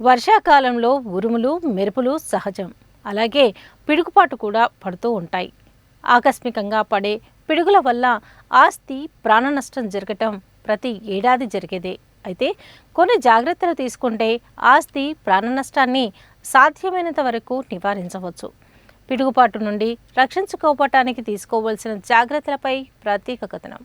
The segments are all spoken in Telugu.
వర్షాకాలంలో ఉరుములు మెరుపులు సహజం. అలాగే పిడుగుపాటు కూడా పడుతూ ఉంటాయి. ఆకస్మికంగా పడే పిడుగుల వల్ల ఆస్తి ప్రాణ నష్టం జరగటం ప్రతి ఏడాది జరిగేదే. అయితే కొన్ని జాగ్రత్తలు తీసుకుంటే ఆస్తి ప్రాణ నష్టాన్ని సాధ్యమైనంత వరకు నివారించవచ్చు. పిడుగుపాటు నుండి రక్షించుకోవటానికి తీసుకోవలసిన జాగ్రత్తలపై ప్రత్యేక కథనం.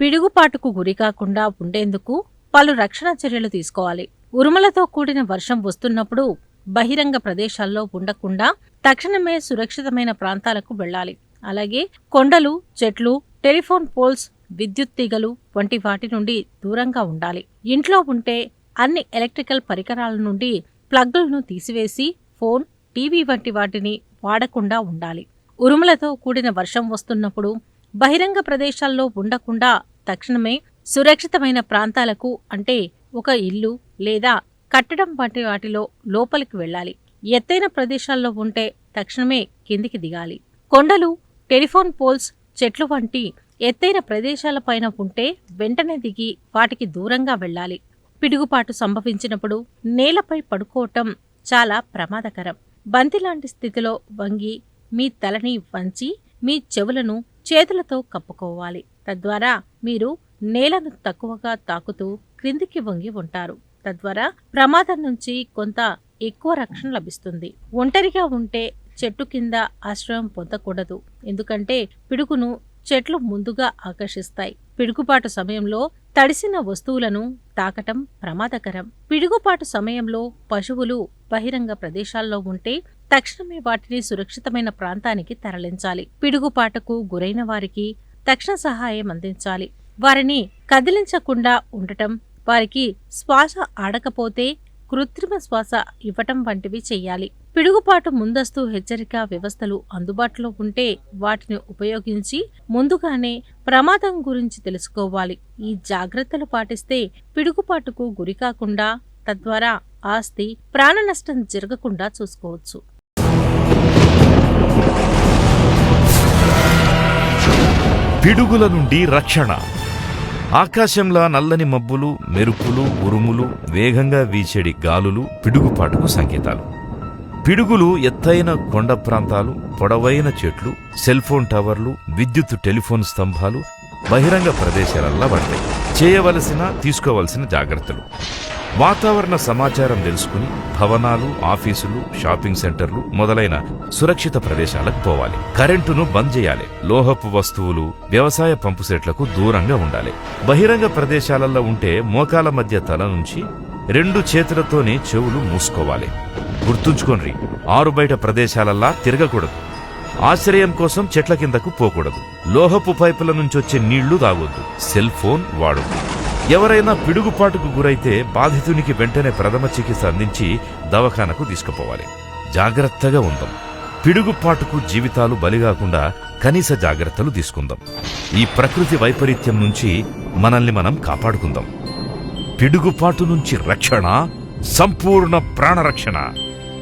పిడుగుపాటుకు గురి కాకుండా ఉండేందుకు పలు రక్షణ చర్యలు తీసుకోవాలి. ఉరుములతో కూడిన వర్షం వస్తున్నప్పుడు బహిరంగ ప్రదేశాల్లో ఉండకుండా తక్షణమే సురక్షితమైన ప్రాంతాలకు వెళ్ళాలి. అలాగే కొండలు చెట్లు టెలిఫోన్ పోల్స్ విద్యుత్ తీగలు వంటి వాటి నుండి దూరంగా ఉండాలి. ఇంట్లో ఉంటే అన్ని ఎలక్ట్రికల్ పరికరాల నుండి ప్లగ్లను తీసివేసి ఫోన్ టీవీ వంటి వాటిని వాడకుండా ఉండాలి. ఉరుములతో కూడిన వర్షం వస్తున్నప్పుడు బహిరంగ ప్రదేశాల్లో ఉండకుండా తక్షణమే సురక్షితమైన ప్రాంతాలకు అంటే ఒక ఇల్లు లేదా కట్టడం వంటి వాటిలో లోపలికి వెళ్ళాలి. ఎత్తైన ప్రదేశాల్లో ఉంటే తక్షణమే కిందికి దిగాలి. కొండలు టెలిఫోన్ పోల్స్ చెట్లు వంటి ఎత్తైన ప్రదేశాలపైన ఉంటే వెంటనే దిగి వాటికి దూరంగా వెళ్ళాలి. పిడుగుపాటు సంభవించినప్పుడు నేలపై పడుకోవటం చాలా ప్రమాదకరం. బంతి లాంటి స్థితిలో వంగి మీ తలని వంచి మీ చెవులను చేతులతో కప్పుకోవాలి. తద్వారా మీరు నేలను తక్కువగా తాకుతూ క్రిందికి వంగి ఉంటారు. తద్వారా ప్రమాదం నుంచి కొంత ఎక్కువ రక్షణ లభిస్తుంది. ఒంటరిగా ఉంటే చెట్టు కింద ఆశ్రయం పొందకూడదు. ఎందుకంటే పిడుగును చెట్లు ముందుగా ఆకర్షిస్తాయి. పిడుగుపాటు సమయంలో తడిసిన వస్తువులను తాకటం ప్రమాదకరం. పిడుగుపాటు సమయంలో పశువులు బహిరంగ ప్రదేశాల్లో ఉంటే తక్షణమే వాటిని సురక్షితమైన ప్రాంతానికి తరలించాలి. పిడుగుపాటుకు గురైన వారికి తక్షణ సహాయం అందించాలి. వారిని కదిలించకుండా ఉండటం వారికి శ్వాస ఆడకపోతే కృత్రిమ శ్వాస ఇవ్వటం వంటివి చేయాలి. పిడుగుపాటు ముందస్తు హెచ్చరిక వ్యవస్థలు అందుబాటులో ఉంటే వాటిని ఉపయోగించి ముందుగానే ప్రమాదం గురించి తెలుసుకోవాలి. ఈ జాగ్రత్తలు పాటిస్తే పిడుగుపాటుకు గురికాకుండా తద్వారా ఆస్తి ప్రాణ నష్టం జరగకుండా చూసుకోవచ్చు. పిడుగుల నుండి రక్షణ. ఆకాశంలో నల్లని మబ్బులు మెరుపులు ఉరుములు వేగంగా వీచేడి గాలులు పిడుగుపాటుకు సంకేతాలు. పిడుగులు ఎత్తైన కొండ ప్రాంతాలు పొడవైన చెట్లు సెల్ఫోన్ టవర్లు విద్యుత్ టెలిఫోన్ స్తంభాలు బహిరంగ ప్రదేశాలల్లా పడతాయి చేయవలసిన తీసుకోవలసిన జాగ్రత్తలు. వాతావరణ సమాచారం తెలుసుకుని భవనాలు ఆఫీసులు షాపింగ్ సెంటర్లు మొదలైన సురక్షిత ప్రదేశాలకు పోవాలి. కరెంటును బంద్ చేయాలి. లోహపు వస్తువులు వ్యవసాయ పంపు సెట్లకు దూరంగా ఉండాలి. బహిరంగ ప్రదేశాలలో ఉంటే మోకాల మధ్య తల నుంచి రెండు చేతులతోనే చెవులు మూసుకోవాలి. గుర్తుంచుకోండి ఆరు బయట ప్రదేశాలల్లా తిరగకూడదు. ఆశ్రయం కోసం చెట్ల కిందకు పోకూడదు. లోహపు పైపుల నుంచి వచ్చే నీళ్ళు తాగొద్దు. సెల్ ఫోన్ వాడొద్దు. ఎవరైనా పిడుగుపాటుకు గురైతే బాధితునికి వెంటనే ప్రథమ చికిత్స అందించి దవాఖానకు తీసుకుపోవాలి. జాగ్రత్తగా ఉందాం. పిడుగుపాటుకు జీవితాలు బలిగాకుండా కనీస జాగ్రత్తలు తీసుకుందాం. ఈ ప్రకృతి వైపరీత్యం నుంచి మనల్ని మనం కాపాడుకుందాం. పిడుగుపాటు నుంచి రక్షణ సంపూర్ణ ప్రాణరక్షణ.